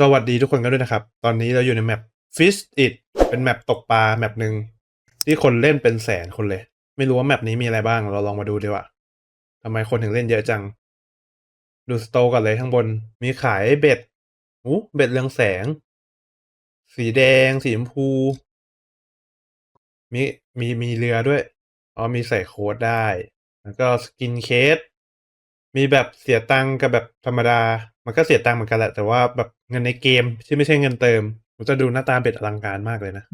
สวัสดีทุกคนกันด้วยนะครับ ตอนนี้เราอยู่ในแมป Fish It เป็นแมปตกปลาแมปหนึ่งที่คนเล่นเป็นแสนคนเลย ไม่รู้ว่าแมปนี้มีอะไรบ้าง เราลองมาดูดีกว่าทำไมคนถึงเล่นเยอะจัง ดูสโตก่อนเลยข้างบน มีขายเบ็ดอู้เบ็ดเรืองแสง สีแดง สีชมพู มีมีมีเรือด้วย อ๋อมีใส่โค้ดได้ แล้วก็สกินเคส มีแบบเสียตังค์กับแบบธรรมดา มันก็เสียตังค์เหมือนกันแหละ แต่ว่าแบบเงินในเกมที่ไม่ใช่เงินเติม มันจะดูหน้าตาเบ็ดอลังการมากเลยนะ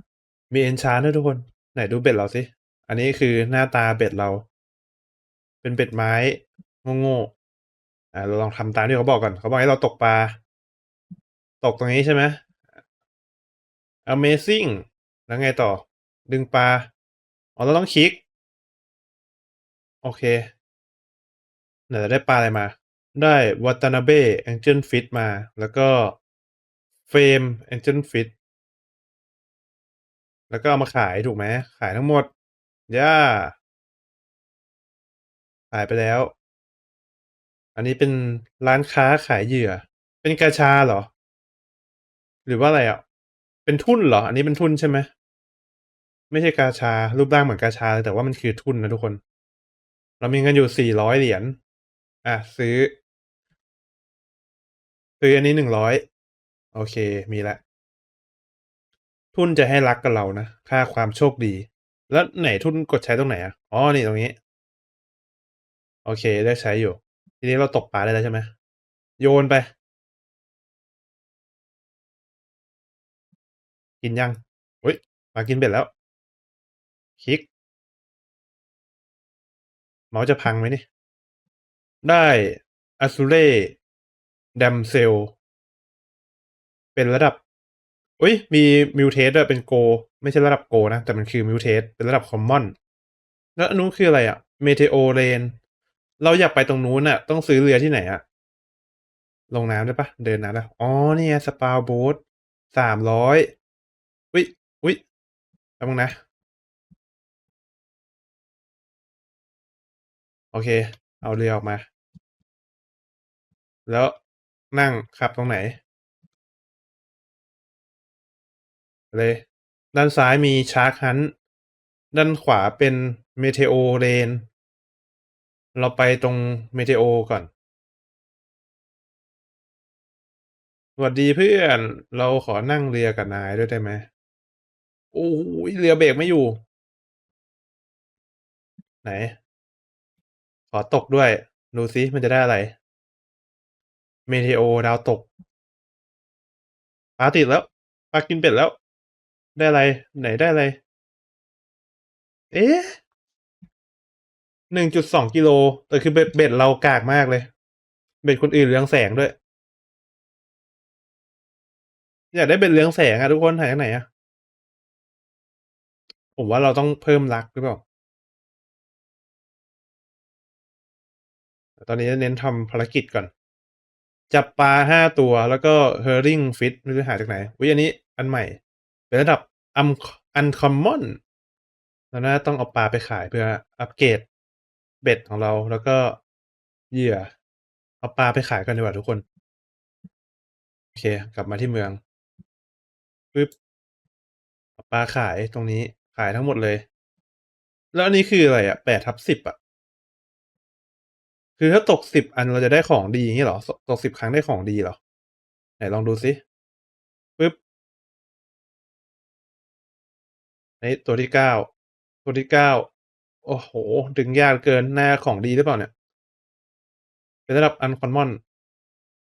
มีเอนชาร์ด้วยทุกคน ไหนดูเบ็ดเราสิ อันนี้คือหน้าตาเบ็ดเรา เป็นเบ็ดไม้โง่ๆอ่าเราลองทำตามที่เขาบอกก่อน เขาบอกให้เราตกปลา ตกตรงนี้ใช่ไหม Amazing แล้วไงต่อ ดึงปลา อ๋อเราต้องคลิก โอเค ไหนเราได้ปลาอะไรมา ได้วัตนาเบ e แองเจิลฟิตมา แล้วก็เฟมแองเจิลฟิตแล้วก็เอามาขายถูกไหมขายทั้งหมด ย่า ขายไปแล้ว อันนี้เป็นร้านค้าขายเหยื่อ เป็นกาชาเหรอ หรือว่าอะไรอะ เป็นทุ่นเหรอ อันนี้เป็นทุ่นใช่ไหมไม่ใช่กาชา รูปร่างเหมือนกาชาแต่ว่ามันคือทุ่นนะทุกคน เรามีเงินอยู่สี่ร้อยเหรียญ อะ ซื้อ ซื้ออันนี้หนึ่งร้อยโอเค มีละ ทุนจะให้รักกับเรานะ ค่าความโชคดี แล้วไหนทุนกดใช้ตรงไหนอะอ๋อ นี่ตรงนี้ โอเค ได้ใช้อยู่ ทีนี้เราตกปลาได้แล้วใช่ไหมโยนไป กินยังเฮ้ยปลากินเบ็ดแล้ว คลิก เมาส์จะพังไหมนี่ ได้อ z ซูเล่ดมเซล เป็นระดับอุ้ยมีมิวเทสด้วยเป็นโก ไม่ใช่ระดับโกนะ แต่มันคือมิวเทสเป็นระดับคอมมอน แล้วอันนู้นคืออะไรอะเมเทโอเรนเราอยากไปตรงนู้นน่ะต้องซื้อเรือที่ไหนอะลงน้ำได้ปะเดินน้ำได้อ๋อนี่ไงสปาโบ๊ทสามร้อยอุ้ยอุ้ยแป๊บนึงนะ โอเค เอาเรือออกมา แล้วนั่งขับตรงไหน เลย ด้านซ้ายมีชาร์คฮันด้านขวาเป็นเมเทโอเรนเราไปตรงเมเทโอก่อน สวัสดีเพื่อน เราขอนั่งเรือกับนายด้วยได้ไหม โอ้ยเรือเบรกไม่อยู่ ไหน ขอตกด้วย ดูซิมันจะได้อะไร เมเทโอดาวตกปลาติดแล้วปลากินเป็ดแล้ว ได้อะไร ไหนได้อะไร เอ๊ะหนึ่งจุดสองกิโลแต่คือเบ็ดเบ็ดเรากากมากเลย เบ็ดคนอื่นเรืองแสงด้วย อยากได้เบ็ดเรืองแสงอะทุกคนหายไหนอะผมว่าเราต้องเพิ่มรักหรือเปล่าตอนนี้เน้นทำภารกิจก่อน จับปลาห้าตัวแล้วก็เฮอริงฟิตไม่รู้หาจากไหนวิอันนี้อันใหม่ เป็นระดับอัมอันคอมมอนเราน่าต้องเอาปลาไปขายเพื่ออัปเกรดเบ็ดของเราแล้วก็เหยื่อ เอาปลาไปขายกันดีกว่าทุกคน โอเค กลับมาที่เมืองปึ๊บเอาปลาขายตรงนี้ขายทั้งหมดเลย แล้วอันนี้คืออะไรอะแปดทับสิบอะ คือถ้าตกสิบอันเราจะได้ของดีอย่างนี้เหรอ ตกสิบครั้งได้ของดีเหรอ ไหนลองดูซิปึ๊บนี่ตัวที่เก้าตัวที่เก้าโอ้โห ดึงยากเกินหน้าของดีหรือเปล่าเนี่ย เป็นระดับอันคอนมอน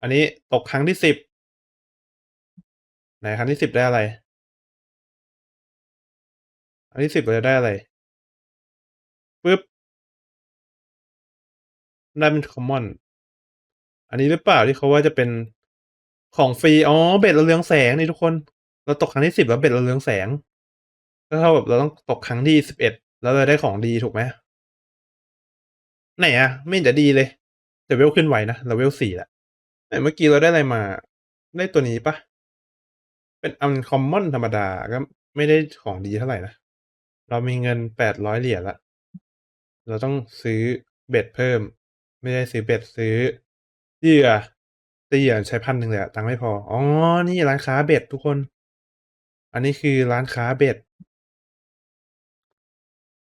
อันนี้ตกครั้งที่สิบไหนครั้งที่สิบได้อะไร อันที่สิบเราจะได้อะไรปึ๊บ ได้เป็นคอมมอนอันนี้หรือเปล่าที่เขาว่าจะเป็นของฟรี อ๋อ เบ็ดระเรืองแสงนี่ทุกคน เราตกครั้งที่สิบแล้วเบ็ดระเรืองแสง ก็เท่ากับเราต้องตกครั้งที่สิบเอ็ดแล้วเราได้ของดีถูกไหมไหนอะไม่เห็นจะดีเลยแต่เวลขึ้นไวนะเราเวลสี่ละแต่เมื่อกี้เราได้อะไรมา ได้ตัวนี้ปะเป็นอันคอมมอนธรรมดาก็ไม่ได้ของดีเท่าไหร่นะ เรามีเงินแปดร้อยเหรียญละ เราต้องซื้อเบ็ดเพิ่ม ไม่ได้ซื้อเบ็ดซื้อเหยื่อตีอะใช้1,000เลยอะตังค์ไม่พอ อ๋อ นี่ร้านค้าเบ็ดทุกคน อันนี้คือร้านค้าเบ็ด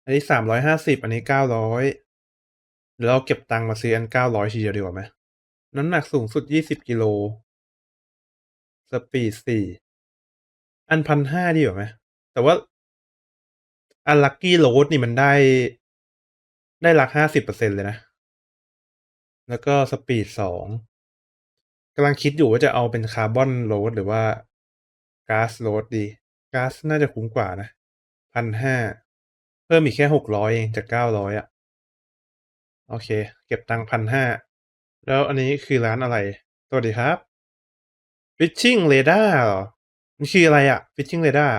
อันนี้350อันนี้900เดี๋ยวเราเก็บตังค์มาซื้ออัน900ทีเดียวดีกว่าไหม?น้ำหนักสูงสุด20กิโล สปีด4อัน1,500ดีกว่าไหม?แต่ว่า อัน Lucky Road นี่มันได้ ได้ลัก50%เลยนะ แล้วก็สปีด2กำลังคิดอยู่ว่าจะเอาเป็น Carbon Road หรือว่า Glass Road ดี Glass น่าจะคุ้มกว่านะ1,500เพิ่มอีกแค่600เองจาก900อยอะโอเค เก็บตังค์1,500แล้วอันนี้คือร้านอะไร?สวัสดีครับ Fishing Radar เหรอ?มันคืออะไรอะ Fishing Radar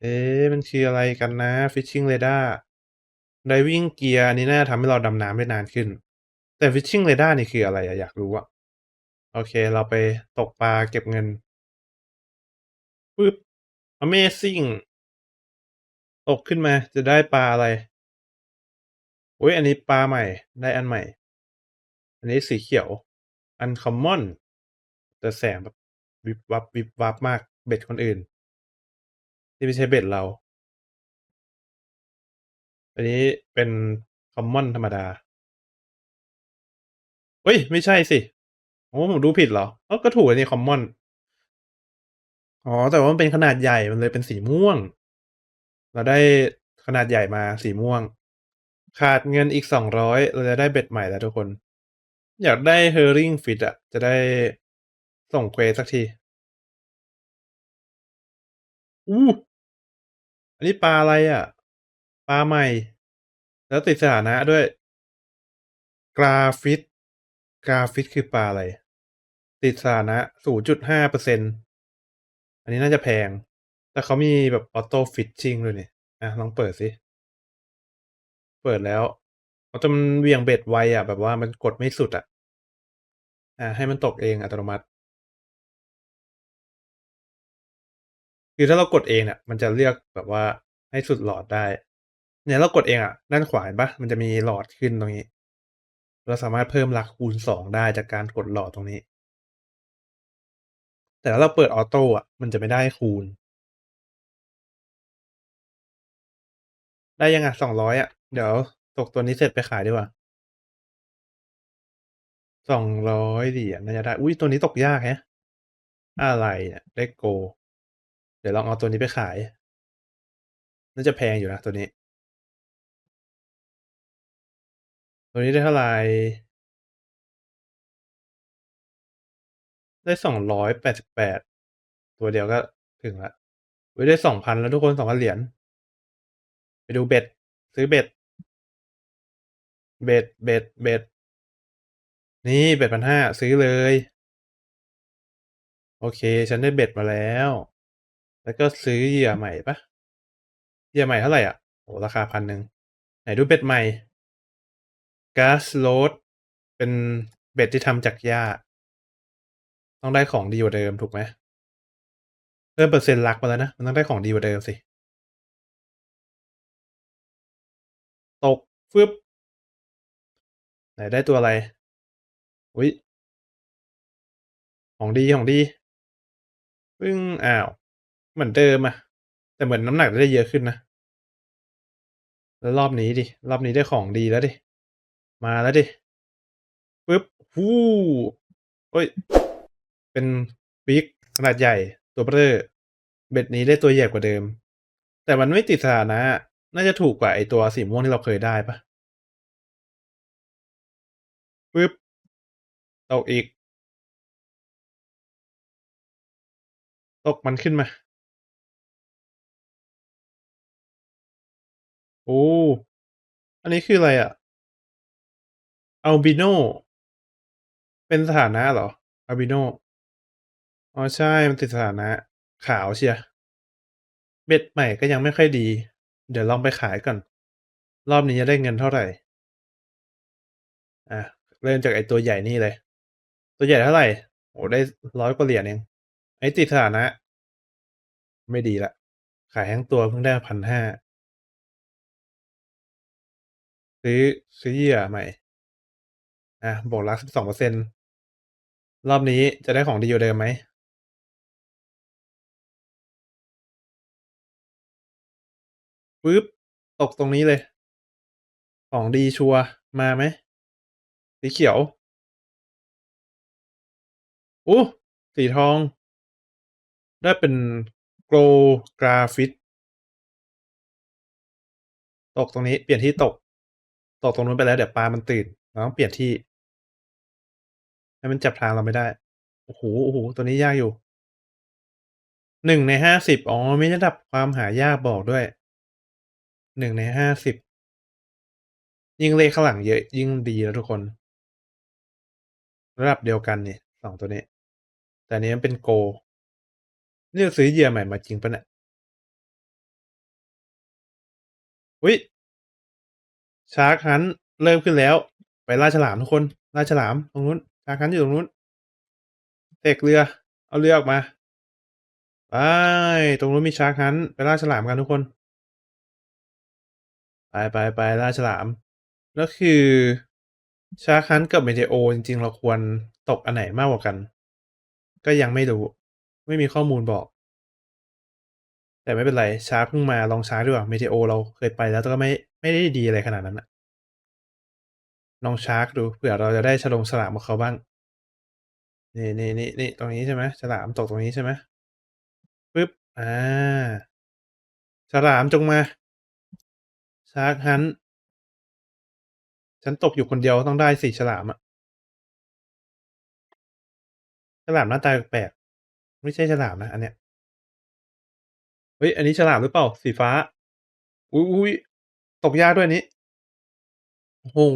เอ๊มันคืออะไรกันนะ Fishing Radar Diving Gear อันนี้น่าทำให้เราดำน้ำได้นานขึ้น แต่ Fishing Radar นี่คืออะไรอะอยากรู้อะโอเค เราไปตกปลาเก็บเงินปึ๊บ Amazing ตกขึ้นมาจะได้ปลาอะไรโ?อุ๊ยอันนี้ปลาใหม่ ได้อันใหม่ อันนี้สีเขียว Uncommon แต่แสงแบบวิบวับๆมากเบ็ดคนอื่น ที่ไม่ใช่เบ็ดเรา อันนี้เป็น Common ธรรมดา เฮ้ย ไม่ใช่สิอ๋อผมดูผิดเหรอ?อ้าวก็ถูกอันนี้ Common อ๋อ แต่ว่ามันเป็นขนาดใหญ่มันเลยเป็นสีม่วง เราได้ขนาดใหญ่มาสีม่วง ขาดเงินอีก200เราจะได้เบ็ดใหม่แล้วทุกคน อยากได้ Herring Fish อะจะได้ส่งเควสสักที อู้!อันนี้ปลาอะไรอะ?ปลาใหม่ แล้วติดสถานะด้วย กราฟิต Garfish Garfish คือปลาอะไร?ติดสถานะ 0.5%อันนี้น่าจะแพง แต่เขามีแบบ Auto Fishing ด้วยนี่อะลองเปิดสิ เปิดแล้วอ๋อแต่มันเวี่ยงเบ็ดไวอะ แบบว่ามันกดไม่สุดอะอาให้มันตกเองอัตโนมัติ คือถ้าเรากดเองอะมันจะเลือกแบบว่าให้สุดหลอดได้ เนี่ยเรากดเองอะ ด้านขวาเห็นปล่า?มันจะมีหลอดขึ้นตรงนี้ เราสามารถเพิ่มลักคูณ 2 ได้จากการกดหลอดตรงนี้ แต่ถ้าเราเปิดออโตอะมันจะไม่ได้คูณ ได้ยังอะ200อะเดี๋ยวตกตัวนี้เสร็จไปขายดีกว่า200เหรียญน่าจะได้ อุ๊ยตัวนี้ตกยากแฮะ อะไรอะ Let go เดี๋ยวลองเอาตัวนี้ไปขาย น่าจะแพงอยู่นะตัวนี้ ตัวนี้ได้เท่าไหร่?ได้288ตัวเดียวก็ถึงแล้วอุ๊ยได้2,000แล้วทุกคน2,000เหรียญ ไปดูเบ็ด ซื้อเบ็ด เบ็ด เบ็ด เบ็ด นี่เบ็ด1,500ซื้อเลย โอเค ฉันได้เบ็ดมาแล้ว แล้วก็ซื้อเหยื่อใหม่ปล่า?เหยื่อใหม่เท่าไหร่อะ?โอ้ราคา1,000ไหนดูเบ็ดใหม่ Glass Rod เป็นเบ็ดที่ทำจากหญ้า ต้องได้ของดีกว่าเดิมถูกไหม?เพิ่มเปอร์เซ็นต์ลักมาแล้วนะ มันต้องได้ของดีกว่าเดิมสิ ตก ฟึบ ไหนได้ตัวอะไร?อุ๊ยของดี ของดี ปึ้ง อ้าว เหมือนเดิมอะแต่เหมือนน้ำหนักจะได้เยอะขึ้นนะ แล้วรอบนี้สิรอบนี้ได้ของดีแล้วสิ มาแล้วสิปึ๊บโอ้เฮ้ย เป็น Fish ขนาดใหญ่ตัวเบอเร่อเบ็ดนี้ได้ตัวใหญ่กว่าเดิม แต่มันไม่ติดสถานะอะน่าจะถูกกว่าไอ้ตัวสีม่วงที่เราเคยได้ปล่า?ปึ๊บตกอีก ตกมันขึ้นมา โอ้ อันนี้คืออะไรอะ? Albino เป็นสถานะเหรอ? Albino อ๋อ ใช่ มันติดสถานะ ขาวเชียวเบ็ดใหม่ก็ยังไม่ค่อยดี เดี๋ยวลองไปขายก่อน รอบนี้จะได้เงินเท่าไหร่?อาเริ่มจากไอตัวใหญ่นี่เลย ตัวใหญ่เท่าไหร่?โอ้ได้100กว่าเหรียญเอง ไอติดสถานะ ไม่ดีล้วขายทั้งตัวเพิ่งได้มา1,500ซื้อซื้อเหยื่อใหม่ อาบวกลัก12%รอบนี้จะได้ของดีกว่าเดิมไหมปึ๊บ ตกตรงนี้เลย ของดีชัวร์มาไหม สีเขียวโอ้สีทอง ได้เป็น Gold Graphite ตกตรงนี้เปลี่ยนที่ตก ตกตรงนู้นไปแล้ว เดี๋ยวปลามันตื่นเราต้องเปลี่ยนที่ ให้มันจับทางเราไม่ได้ โอ้โฮโอ้โฮตัวนี้ยากอยู่1ใน50อ๋อ มีระดับความหายากบอกด้วย1ใน50ยิ่งเลขข้างหลังเยอะ ยิ่งดีนะทุกคน ระดับเดียวกันนี่2ตัวนี้ แต่อันนี้มันเป็น Gold นี่เราซื้อเหยื่อใหม่มาจริงปล่าเนี่ย?อุ๊ย Shark Hunt เริ่มขึ้นแล้ว ไปล่าฉลามทุกคนล่าฉลามตรงนู้น Shark Hunt อยู่ตรงนู้นเสกเรือ เอาเรือออกมา ไป ตรงนู้นมี Shark Hunt ไปล่าฉลามกันทุกคน ไปๆๆล่าฉลาม แล้วคือ Shark Hunt กับ Meteo จริง ๆ เราควรตกอันไหนมากกว่ากัน ก็ยังไม่รู้ ไม่มีข้อมูลบอก แต่ไม่เป็นไร Shark เพิ่งมาลอง Shark ดีกว่า Meteo เราเคยไปแล้วแต่ก็ไม่ไม่ได้ดีอะไรขนาดนั้นน่ะ ลอง Shark ดูเผื่อเราจะได้ฉลงฉลามกับเขาบ้าง นี่ๆๆๆตรงนี้ใช่ไหมฉลามตกตรงนี้ใช่ไหมปึ๊บ อ่า ฉลามจงมา Shark Hunt ฉันตกอยู่คนเดียวต้องได้สิฉลามอะฉลามหน้าตาแปลก ไม่ใช่ฉลามนะ อันเนี้ย เฮ้ย อันนี้ฉลามหรือเปล่า สีฟ้า อุ๊ยตกยากด้วยนี้โอ้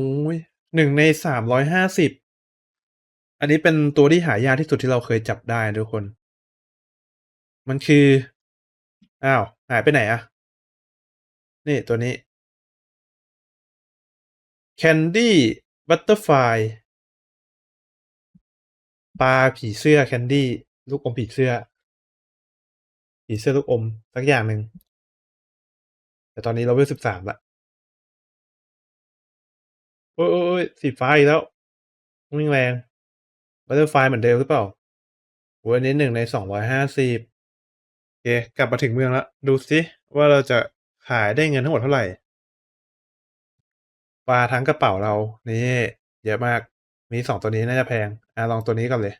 โฮ1ใน350อันนี้เป็นตัวที่หายากที่สุดที่เราเคยจับได้ทุกคน มันคือ อ้าว หายไปไหนอะ?นี่ตัวนี้ Candy Butterfly ปลาผีเสื้อ Candy ลูกอมผีเสื้อ ผีเสื้อลูกอมสักอย่างหนึ่งแต่ตอนนี้ level 13แล้ว โอ๊ยๆๆสีฟ้าอีกแล้ววิ่งแรง Butterfly เหมือนเดิมหรือเปล่า?โอ้โฮอันนี้1ใน250โอเค กลับมาถึงเมืองแล้ว ดูซิว่าเราจะขายได้เงินทั้งหมดเท่าไหร่?ปลาทั้งกระเป๋าเรา นี่ เยอะมาก มี2ตัวนี้น่าจะแพง อ่าลองตัวนี้ก่อนเลย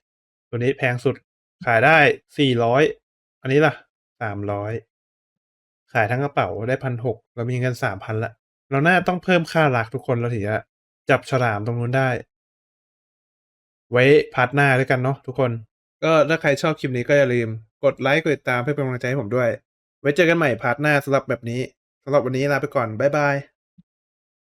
ตัวนี้แพงสุด ขายได้400อันนี้ล่ะ300ขายทั้งกระเป๋าได้1,600เรามีเงิน3,000แล้วเราน่าต้องเพิ่มค่ารักทุกคนเราถึงจะ จับฉลามตรงนู้นได้ ไว้พาร์ทหน้าด้วยกันเนาะทุกคน ก็ถ้าใครชอบคลิปนี้ก็อย่าลืม กดไลค์กดติดตามเพื่อเป็นกำลังใจให้ผมด้วย ไว้เจอกันใหม่พาร์ทหน้าสำหรับแบบนี้สำหรับวันนี้ลาไปก่อนบ๊ายบาย